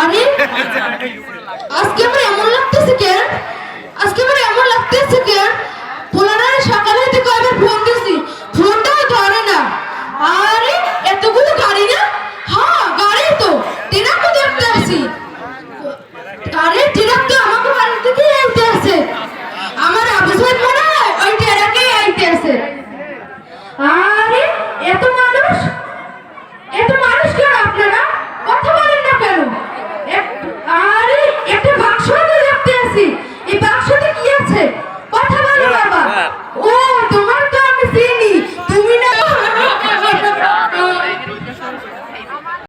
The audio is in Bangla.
আরে, আজকে আমার এমন লাগতেছে কেন আজকে আমার এমন লাগতেছে কেন পোলারা সকালে হইতে কয়বার ফোন দিছি ফোনটাও ধরে না। আরে, এতগুলো গাড়ি না? হ্যাঁ গাড়ি তো। টিরাকও দেখতে আসি। আরে, টিরাক তো আমাকে বাড়ি থেকে আইতে আছে। আমার আবু সাহেব মনে হয় ওই টেরাকেই আইতে আছে। আরে, এত মানুষ